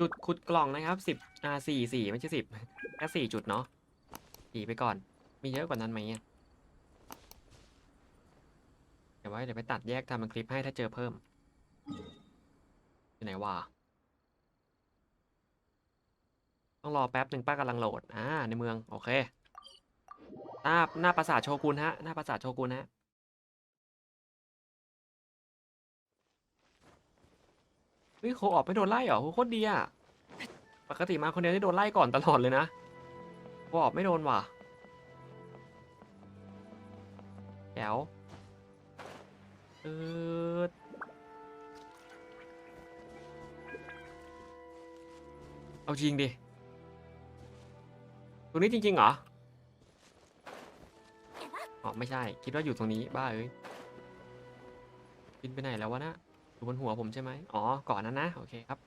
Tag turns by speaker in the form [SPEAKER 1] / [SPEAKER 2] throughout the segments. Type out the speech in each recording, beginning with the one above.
[SPEAKER 1] จุดขุดกล่องนะครับสิบอ่าสี่สี่ไม่ใช่สิบแค่สี่จุดเนาะสี่ไปก่อน มีเยอะกว่านั้นไหมอะเดี๋ยวไว้เดี๋ยวไปตัดแยกทำเป็นคลิปให้ถ้าเจอเพิ่มอยู่ไหนวะต้องรอแป๊บหนึ่งป้ากำลังโหลดอ่าในเมือง โอเค หน้าหน้าปราสาทโชกุนฮะ หน้าปราสาทโชกุนฮะ ฮ้ยโคออกไม่โดนไล่เหรอโหโคตรดีอะปกติมาคนเดียวที่โดนไล่ก่อนตลอดเลยนะโคออกไม่โดนว่ะแจ๋วเออเอาจริงดิตรงนี้จริงๆเหรออ๋อไม่ใช่ คิดว่าอยู่ตรงนี้บ้าเอ้ยบินไปไหนแล้ววะนะ อยู่บนหัวผมใช่ไหมอ๋อ ก่อนนั้นนะ โอเคครับ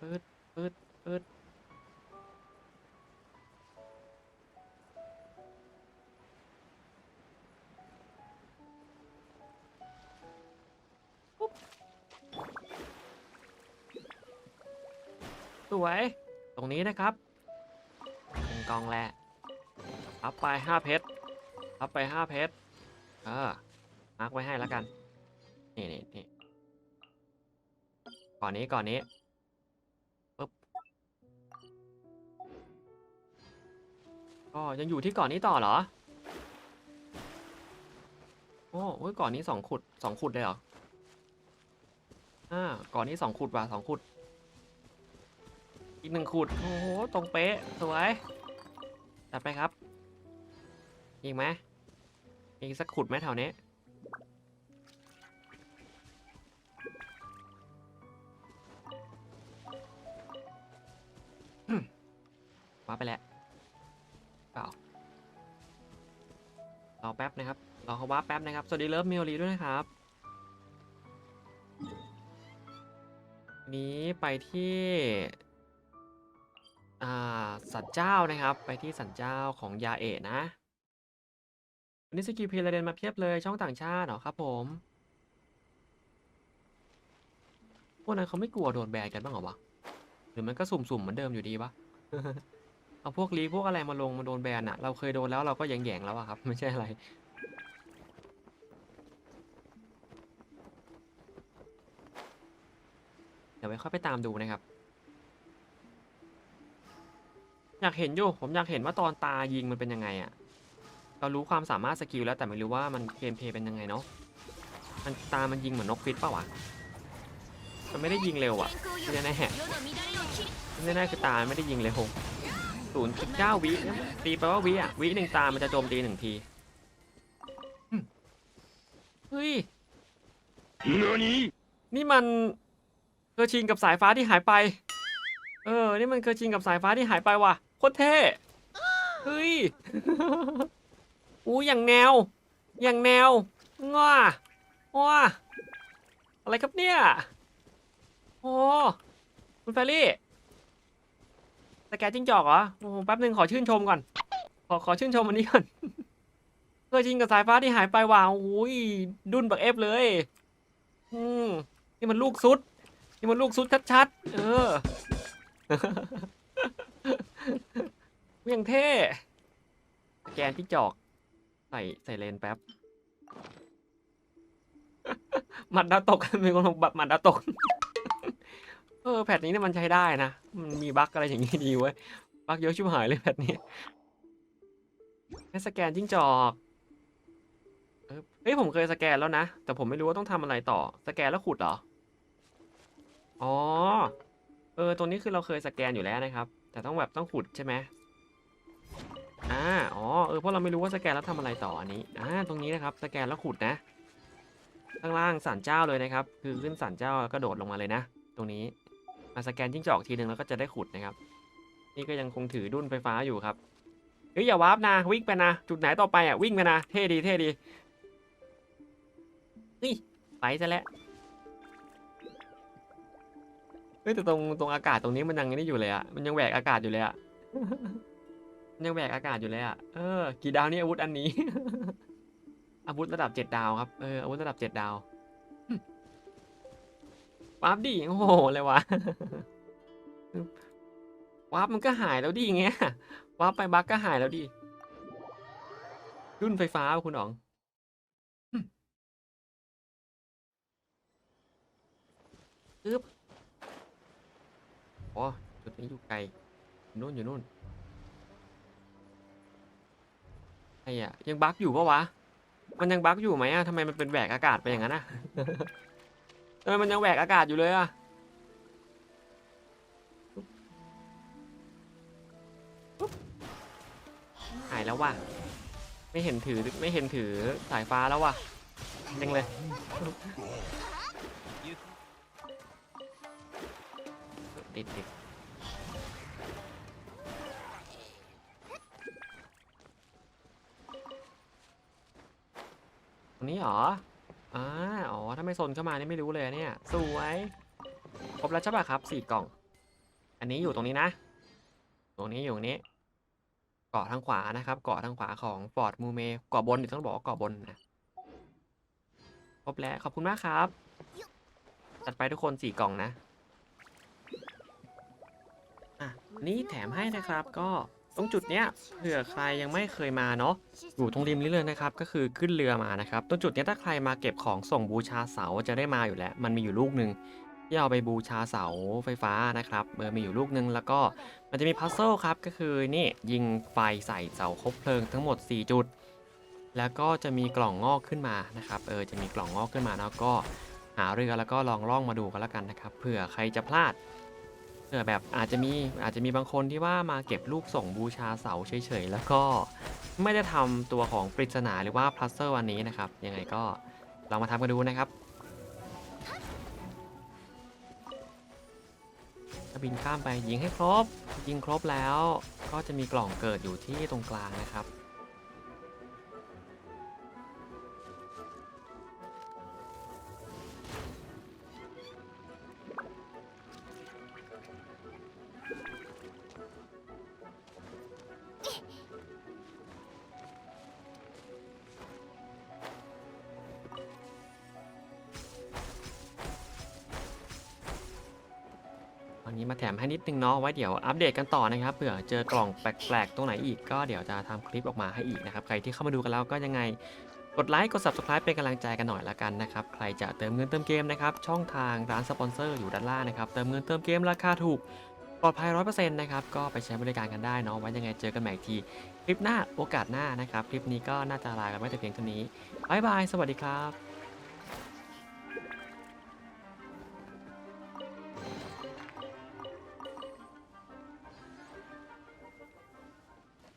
[SPEAKER 1] ปืดปืดปืดปุ๊บสวย ตรงนี้นะครับ เป็นกองแหละ อัพไปห้าเพชรอัพไปห้าเพชรเออมาร์กไว้ให้แล้วกัน นี่นี่นี่ก่อนนี้ก่อนนี้ปึ๊บก็ยังอยู่ที่ก่อนนี้ต่อเหรอ โอ้โอ้ยก่อนนี้สองขุดสองขุดเลยเหรออ่าก่อนนี้สองขุดว่ะสองขุด อีกหนึ่งขุด โอ้โห ตรงเป๊ะ สวย จัดไปครับ อีกไหมอีกสักขุดไหมแถวนี้ว้าไปแล้วเปล่ารอแป๊บนะครับรอเขาว้าแป๊บนะครับ สวัสดีเลิฟมิโอรีด้วยนะครับนนี้ไปที่อ่าสันเจ้านะครับ ไปที่สันเจ้าของยาเอะนะ วันนี้สกิลเพลเดนมาเพียบเลยช่องต่างชาติเหรอครับผม พวกนั้นเขาไม่กลัวโดนแบนกันบ้างเหรอวะ หรือมันก็สุ่มๆเหมือนเดิมอยู่ดีวะเอาพวกลีพวกอะไรมาลงมาโดนแบนอะเราเคยโดนแล้วเราก็แยงๆแล้วอะครับ ไม่ใช่อะไร เดี๋ยวไว้ค่อยไปตามดูนะครับ อยากเห็นอยู่ ผมอยากเห็นว่าตอนตายิงมันเป็นยังไงอะ เรารู้ความสามารถสกิลแล้วแต่ไม่รู้ว่ามันเกมเพลย์เป็นยังไงเนาะมันตามันยิงเหมือนนกฟิตป่าวะมันไม่ได้ยิงเร็วอะไม่แน่ๆไม่แน่ๆคือตาไม่ได้ยิงเร็วศูนย์จุดเก้าวิตีไปว่าวิอะวิหนึ่งตามันจะโจมตีหนึ่งทีอืมเฮ้ย
[SPEAKER 2] 何
[SPEAKER 1] นี่มันเคอร์ชินกับสายฟ้าที่หายไป เออ นี่มันเคอร์ชินกับสายฟ้าที่หายไปว่ะโคตรเท่เฮ้ย อู้อย่างแนว อย่างแนวง้าว้าอะไรครับเนี่ย โอ้คุณแฟรี่สแกจิ้งจอกเหรอโอ้แป๊บหนึ่งขอชื่นชมก่อน ขอขอชื่นชมอันนี้ก่อนเคยจริงกับสายฟ้าที่หายไปว่ะโอ้ยดุนบักเอฟเลย อืมนี่มันลูกซุด นี่มันลูกซุดชัดๆ เออยังเท่สแกนจิ้งจอก ใส่ใส่เลนแป๊บหมัดดาวตก มีคนบอกแบบหมัดดาวตก เออแพทนี้เนี่ยมันใช้ได้นะ มันมีบั๊กอะไรอย่างงี้ดีเว้ย บั๊กเยอะชิบหายเลยแพทนี้แค่สแกนจิ้งจอกเออเฮ้ยผมเคยสแกนแล้วนะ แต่ผมไม่รู้ว่าต้องทำอะไรต่อ สแกนแล้วขุดเหรอ อ๋อ เออ ตรงนี้คือเราเคยสแกนอยู่แล้วนะครับ แต่ต้องแบบต้องขุดใช่ไหม อ่าอ๋อเออเพราะเราไม่รู้ว่าสแกนแล้วทำอะไรต่ออันนี้อ่าตรงนี้นะครับสแกนแล้วขุดนะ ข้างล่างสันเจ้าเลยนะครับ คือขึ้นสันเจ้าแล้วก็โดดลงมาเลยนะ ตรงนี้มาสแกนจิ้งจอกทีหนึ่งแล้วก็จะได้ขุดนะครับ นี่ก็ยังคงถือดุ้นไฟฟ้าอยู่ครับเฮ้ยอย่าวาร์ปนะวิ่งไปนะ จุดไหนต่อไปอะวิ่งไปนะเท่ดีเท่ดีเฮ้ยไปซะแล้วเฮ้ยแต่ตรงตรงอากาศตรงนี้มันยังนี่อยู่เลยอะมันยังแหวกอากาศอยู่เลยอะ ยังแหวกอากาศอยู่เลยอะ เออ กี่ดาวนี่อาวุธอันนี้ อาวุธระดับเจ็ดดาวครับ เออ อาวุธระดับเจ็ดดาววาร์ปดิ โอ้โห เลยวะวาร์ปมันก็หายแล้วดิเงี้ยวาร์ปไปบักก็หายแล้วดิ รุ่นไฟฟ้าคุณอ๋องหึอึ๊บอ๋อจุดนี้อยู่ไกล อยู่นู่นอยู่นู่น ไอ้อะยังบักอยู่ปะวะ มันยังบักอยู่ไหมอะทำไมมันเป็นแหวกอากาศไปอย่างนั้นอะทำไมมันยังแหวกอากาศอยู่เลยอะหายแล้วว่ะ ไม่เห็นถือไม่เห็นถือสายฟ้าแล้วว่ะเจังเลยติดติด รงนี้เหรออ่าอ๋อ ถ้าไม่โซนเข้ามานี่ไม่รู้เลยเนี่ย สวย ครบแล้วใช่ป่ะครับสี่กล่อง อันนี้อยู่ตรงนี้นะ ตรงนี้อยู่ตรงนี้ เกาะทางขวานะครับ เกาะทางขวาของฟอร์ดมูเมเกาะบนเดี๋ยวต้องบอกว่าเกาะบนนะ ครบแล้ว ขอบคุณมากครับ จัดไปทุกคนสี่กล่องนะ อะนนี้แถมให้นะครับก็ ตรงจุดเนี้ยเผื่อใครยังไม่เคยมาเนาะอยู่ตรงริมนี้เลยนะครับ ก็คือขึ้นเรือมานะครับ ตรงจุดเนี้ยถ้าใครมาเก็บของส่งบูชาเสาจะได้มาอยู่แล้ว มันมีอยู่ลูกหนึ่งที่เอาไปบูชาเสาไฟฟ้านะครับเออมีอยู่ลูกหนึ่งแล้วก็มันจะมีพัซเซิลครับก็คือนี่ยิงไฟใส่เสาคบเพลิงทั้งหมด 4 จุด แล้วก็จะมีกล่องงอกขึ้นมานะครับเออจะมีกล่องงอกขึ้นมาแล้วก็หาเรือแล้วก็ลองล่องมาดูกันแล้วกันนะครับเผื่อใครจะพลาด เผื่อแบบอาจจะมีอาจจะมีบางคนที่ว่ามาเก็บลูกส่งบูชาเสาเฉยๆ แล้วก็ไม่ได้ทำตัวของปริศนาหรือว่าพลัสเซอร์วันนี้นะครับ ยังไงก็ลองมาทำกันดูนะครับบินข้ามไปยิงให้ครบ ยิงครบแล้วก็จะมีกล่องเกิดอยู่ที่ตรงกลางนะครับ นี้มาแถมให้นิดนึงเนาะไว้เดี๋ยวอัปเดตกันต่อนะครับเผื่อเจอกล่องแปลกๆตรงไหนอีกก็เดี๋ยวจะทำคลิปออกมาให้อีกนะครับใครที่เข้ามาดูกันแล้วก็ยังไงกดไลค์กด subscribe เป็นกำลังใจกันหน่อยละกันนะครับ ใครจะเติมเงินเติมเกมนะครับช่องทางร้านสปอนเซอร์อยู่ด้านล่างนะครับ เติมเงินเติมเกมราคาถูกปลอดภัย100%นะครับ ก็ไปใช้บริการกันได้เนาะไว้ยังไงเจอกันใหม่อีกที คลิปหน้าโอกาสหน้านะครับ คลิปนี้ก็น่าจะลากันไว้แต่เพียงเท่านี้บายบาย สวัสดีครับ